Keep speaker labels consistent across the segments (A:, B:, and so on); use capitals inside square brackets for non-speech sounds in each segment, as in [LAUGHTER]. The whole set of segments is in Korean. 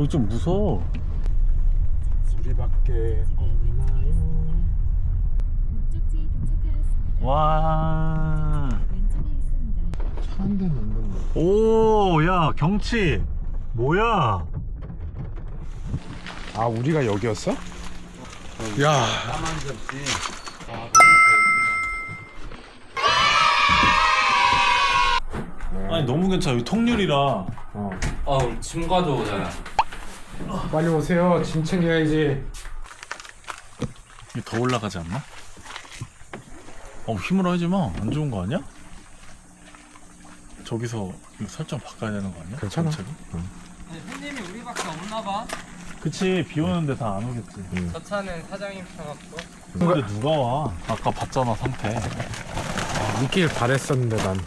A: 어, 좀 무서워.
B: 우리밖에 없나요?
C: 목적지에 도착하였습니다.
A: 와.
C: 왼쪽에 있습니다.
B: 차한 대는 없는데.
A: 오, 야, 경치. 뭐야?
B: 아 우리가 여기였어? 야
A: 아니, 너무 괜찮아. 여기 통유리라.
B: 어.
D: 어, 짐 가져오자.
B: 빨리 오세요. 짐 챙겨야지.
A: 이게 더 올라가지 않나? 어, 힘으로 하지 마. 안 좋은 거 아니야? 저기서 이거 설정 바꿔야 되는 거 아니야?
B: 괜찮아.
A: 정책이?
D: 손님이 우리밖에 없나 봐.
A: 그치, 비 오는데 다 안 오겠지.
D: 저 차는 사장님 펴갖고.
A: 근데 누가 와? 아까 봤잖아, 상태.
B: 있길 바랬었는데 난.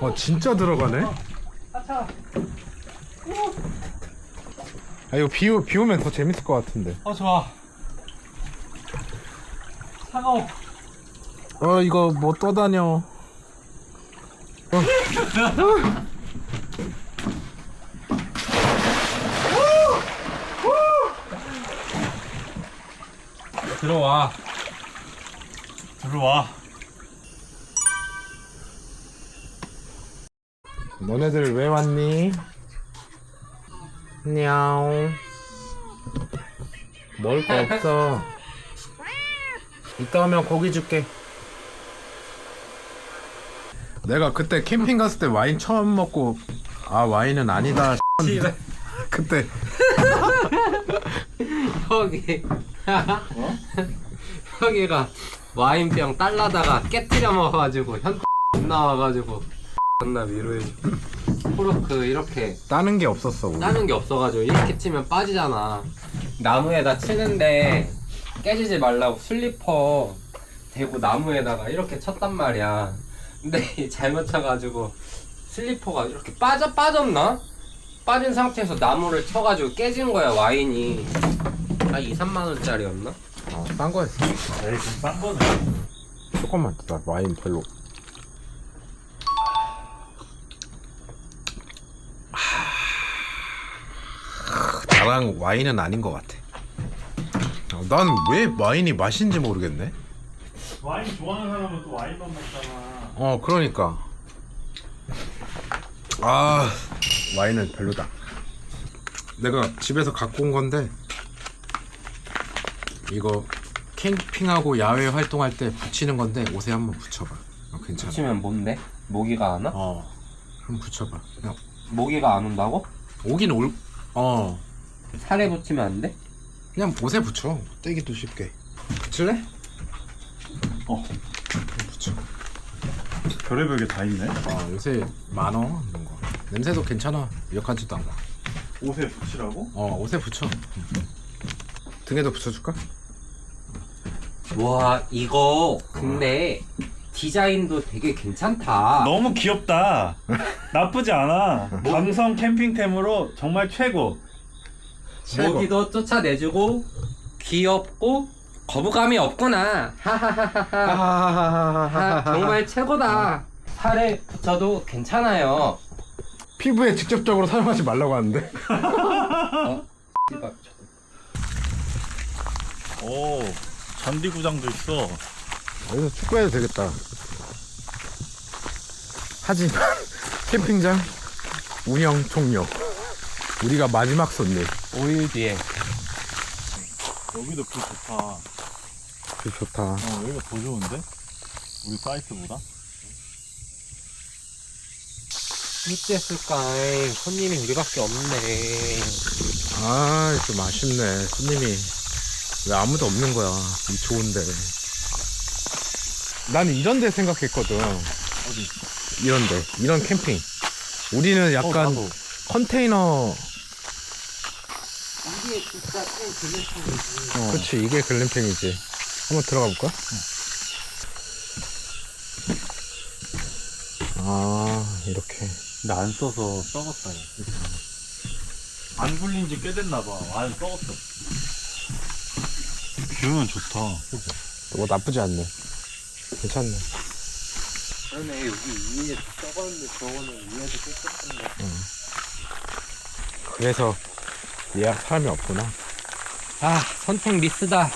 B: 어 진짜 들어가네. 아 이거 비, 오- 비 오면 더 재밌을 것 같은데.
A: 어, 좋아. 차가워.
B: 어 이거 뭐 떠다녀. 어.
D: 들어와.
A: 들어와.
B: 너네들 왜 왔니? 냐옹. 먹을 거 없어. 이따 오면 고기 줄게. 내가 그때 캠핑 갔을 때 와인 처음 먹고 아 와인은 아니다. [LAUGHS] 그때
D: 혁이. 혁이가 와인병 딸라다가 깨뜨려 먹어가지고 현 나와가지고 존나 위로해. 코르크 이렇게
B: 따는 게 없었어. 우리.
D: 따는 게 없어가지고 이렇게 치면 빠지잖아. 나무에다 치는데 깨지지 말라고 슬리퍼 대고 나무에다가 이렇게 쳤단 말이야. 근데 잘못 쳐가지고 슬리퍼가 이렇게 빠져 빠졌나? 빠진 상태에서 나무를 쳐가지고 깨진 거야 와인이. 아 2, 3만 원짜리였나?
B: 아, 딴 거였어.
A: 에이, 좀싼 거네.
B: 조금만 더. 나 와인 별로. 나랑 와인은 아닌 것 같아. 난 왜 와인이 맛인지 모르겠네.
A: 와인 좋아하는 사람은 또 와인만 먹잖아.
B: 어, 그러니까. 아, 와인은 별로다. 내가 집에서 갖고 온 건데, 이거 캠핑하고 야외 활동할 때 붙이는 건데, 옷에 한번 붙여봐. 어, 괜찮아.
D: 붙이면 뭔데? 모기가 안 와?
B: 어, 한번 붙여봐. 그냥
D: 모기가 안 온다고?
B: 오긴 올, 어,
D: 살에 붙이면 안 돼?
B: 그냥 옷에 붙여. 떼기도 쉽게. 붙일래?
A: 어,
B: 붙여.
A: 별의별 게 다 있네.
B: 어, 요새 많어, 이런 거. 냄새도 괜찮아. 역하지도 않아.
A: 옷에 붙이라고?
B: 어, 옷에 붙여. 등에도 붙여줄까?
D: 와 이거 근데 디자인도 되게 괜찮다.
A: 너무 귀엽다. 나쁘지 않아. 감성 캠핑템으로 정말 최고.
B: 최고.
D: 모기도 쫓아내주고 귀엽고 거부감이 없구나. 하하하하하. 아, 정말 최고다. 살에 붙여도 괜찮아요.
B: 피부에 직접적으로 사용하지 말라고 하는데.
A: 오, [LAUGHS] 잔디구장도 있어.
B: 여기서 축구해도 되겠다. 하지만 [LAUGHS] 캠핑장 운영 종료. 우리가 마지막 손님.
D: 5일 뒤에.
A: 여기도 뷰 좋다. 어,
B: 그 좋다.
A: 여기가 더 좋은데? 우리 사이트보다?
D: 어쨌을까? 손님이 우리밖에 없네.
B: 아, 좀 아쉽네. 손님이 왜 아무도 없는 거야. 이 좋은데. 나는 이런 데 생각했거든.
A: 어디?
B: 이런 데. 이런 캠핑. 우리는 약간
A: 어, 나도.
B: 컨테이너.
D: 이게 진짜
B: 어. 그치, 이게 글램핑이지. 한번 들어가 볼까? 아, 이렇게.
A: 근데 안 써서 썩었다. 야. 안 굴린 지 꽤 됐나 봐. 안 썩었어. 뷰는 좋다.
B: 뭐 나쁘지 않네. 괜찮네.
D: 그러네 여기 위에 써봤는데 저거는 위에도 꽂혔던데
B: 그래서 예약 사람이 없구나.
D: 아 선택 미스다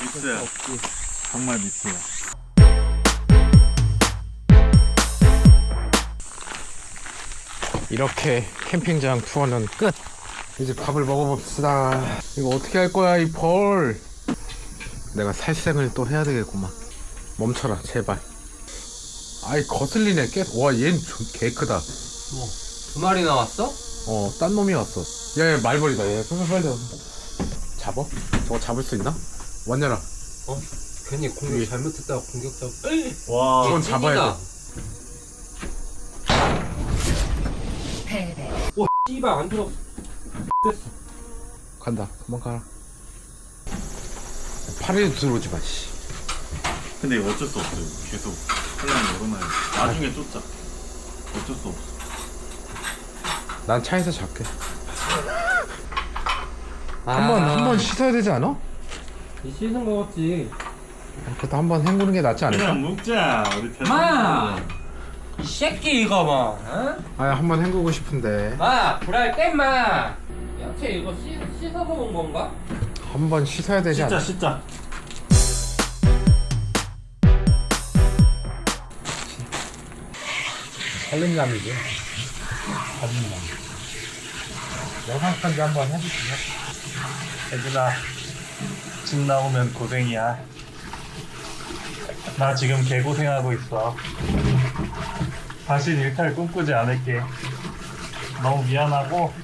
A: 미스야. 정말 미스야.
B: 이렇게 캠핑장 투어는 끝. 이제 밥을 먹어봅시다. 이거 어떻게 할 거야 이 벌? 내가 살생을 또 해야 되겠구만. 멈춰라 제발. 아이 거슬리네 계속. 와 얘는 개 크다.
D: 두 마리 나왔어?
B: 어, 딴 놈이 왔어. 얘 말벌이다. 얘 빨리 빨리 잡아. 저거 잡을 수 있나? 완전아.
D: 어? 괜히 공격 잘못했다가 공격 잡
A: 와.
B: 저건 잡아야 돼.
D: 오 씨발 안 들어
B: 간다. 그만 가라. 팔에도 들어오지 마. 씨.
A: 근데 이거 어쩔 수 없어요. 계속 혼란이 열어놔요. 나중에 쫓자. 어쩔 수 없어.
B: 난 차에서 잡게.
D: 아,
B: 한번 한 번 씻어야 되지 않아?
D: 이 씻은 거 같지
B: 그래도 한 번 헹구는 게 낫지 않을까?
A: 그냥 먹자. 우리 편.
D: 마! 이 새끼 이거 뭐 어?
B: 아, 한 번 헹구고 싶은데.
D: 마! 불알 땜마! 야채 이거 씻, 씻어 먹은 건가?
B: 한 번 씻어야 되지
A: 씻자
B: 않아?
A: 씻자.
B: 살림남이지. 살림남. 영상 편지 한번 해주시죠.
E: 얘들아 집 나오면 고생이야 나 지금 개고생하고 있어 다시 일탈 꿈꾸지 않을게 너무 미안하고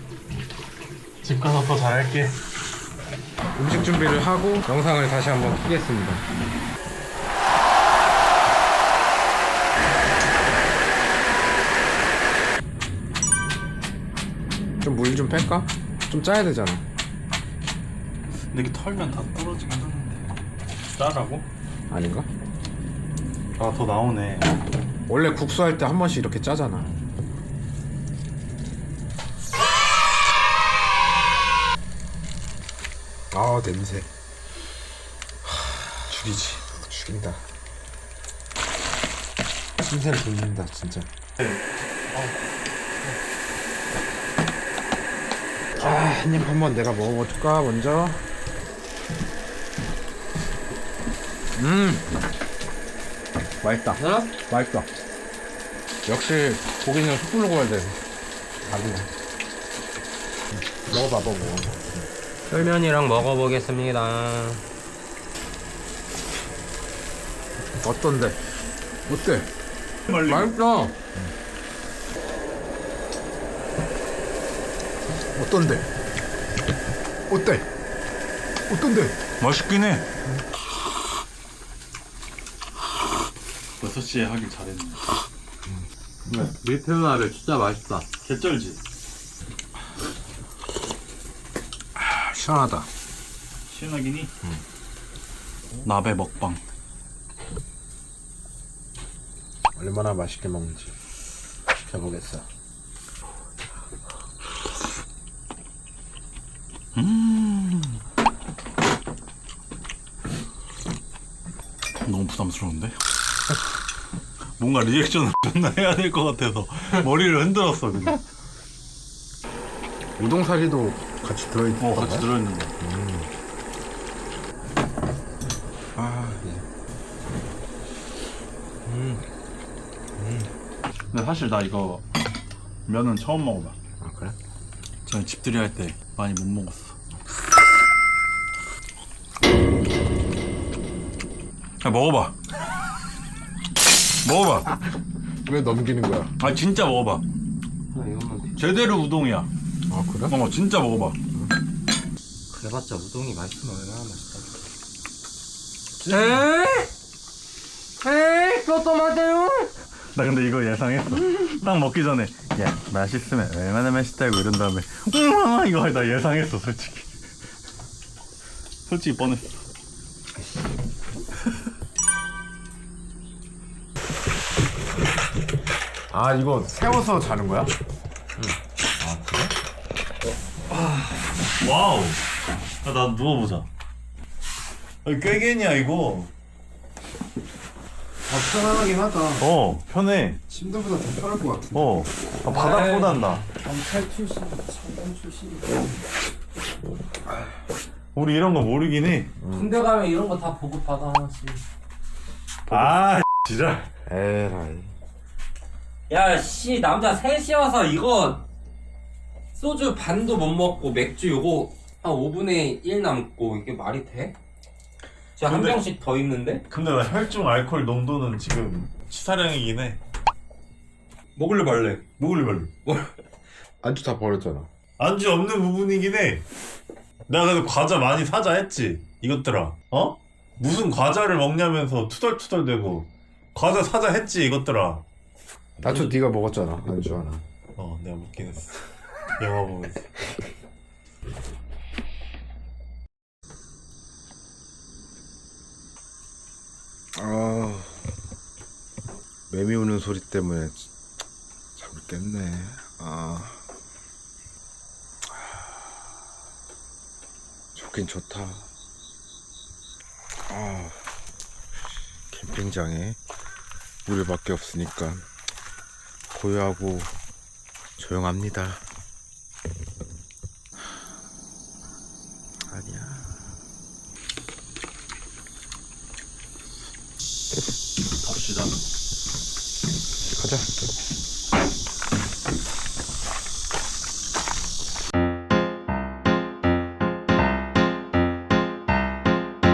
E: 집 가서 더 잘할게
B: 음식 준비를 하고 영상을 다시 한번 키겠습니다. 좀 물 좀 뺄까? 좀 짜야 되잖아.
E: 근데 이게 털면 다 떨어지긴 하는데 짜라고?
B: 아닌가?
E: 아 더 나오네
B: 원래 국수 할 때 한 번씩 이렇게 짜잖아. 아 냄새. 하, 죽이지. 죽인다. 신세를 돌린다 진짜. 아, 한입 한번 내가 먹어볼까 먼저. 음, 맛있다.
D: 어?
B: 맛있다. 역시 고기는 숯불로 구워야 돼. 다르네. 먹어봐, 먹어.
D: 쫄면이랑 먹어보겠습니다
B: 어떤데? 어때?
A: 멀리.
B: 맛있다. 어떤데? 어때? 어떤데?
A: 맛있긴 해. 6시에 하길 잘했네.
D: 밀푀나를 진짜 맛있다
A: 개쩔지?
B: 아, 시원하다.
A: 시원하기니? 나베 먹방.
B: 얼마나 맛있게 먹는지 지켜보겠어.
A: 너무 부담스러운데? 뭔가 리액션을 [LAUGHS] 존나 해야 될 것 같아서 머리를 흔들었어 그냥.
B: 우동사리도 같이 들어있는
A: 어? 같이 들어있는 거.
B: 아, 예.
A: 근데 사실 나 이거 면은 처음 먹어봐. 전에 집들이 할 때 많이 못 먹었어. 야 먹어봐. 먹어봐.
B: 왜 넘기는 거야?
A: 아 진짜 먹어봐. 제대로 우동이야.
B: 아 그래?
A: 어 진짜 먹어봐.
D: 그래봤자 우동이 맛있으면 얼마나 맛있다 에이? 에이? 그것도 맞아요?
A: 나 근데 이거 예상했어. 딱 먹기 전에 야 맛있으면 얼마나 맛있다고 이런 다음에 우와 이거 나 예상했어 솔직히. 솔직히 뻔했어.
B: 아 이거 세워서 자는 거야?
A: 와우. 야, 나 누워보자. 아니, 꾀겐이야 이거.
B: 아 편안하긴 하다
A: 어 편해.
B: 침대보다 더 편할 것 같은데
A: 어 아, 바닥보단 나.
D: 경찰 출신, 청년 출신.
A: 우리 이런 거 모르긴 해.
D: 군대 가면 이런 거 다 보급 받아 하나씩.
A: 아 지랄.
B: 에라이
D: 야, 씨, 남자 셋이어서 이거 소주 반도 못 먹고 맥주 요거 한 5분의 1 남고 이게 말이 돼? 진짜 한
A: 근데-
D: 병씩 더 있는데?
A: 근데 나 혈중 알코올 농도는 지금 치사량이긴 해.
D: 먹을래 말래?
A: 먹을래 말래.
B: 안주 다 버렸잖아
A: 안주 없는 부분이긴 해. 내가 그래도 과자 많이 사자 했지. 이것들아. 어? 무슨 과자를 먹냐면서 투덜투덜대고 과자 사자 했지 이것들아.
B: 나초 네가 먹었잖아 안주 하나
A: 어 내가 먹긴 했어. 영화 보면서.
B: 매미 우는 소리 때문에 잠을 깼네. 아. 좋긴 좋다. 아. 캠핑장에 우리밖에 없으니까 고요하고 조용합니다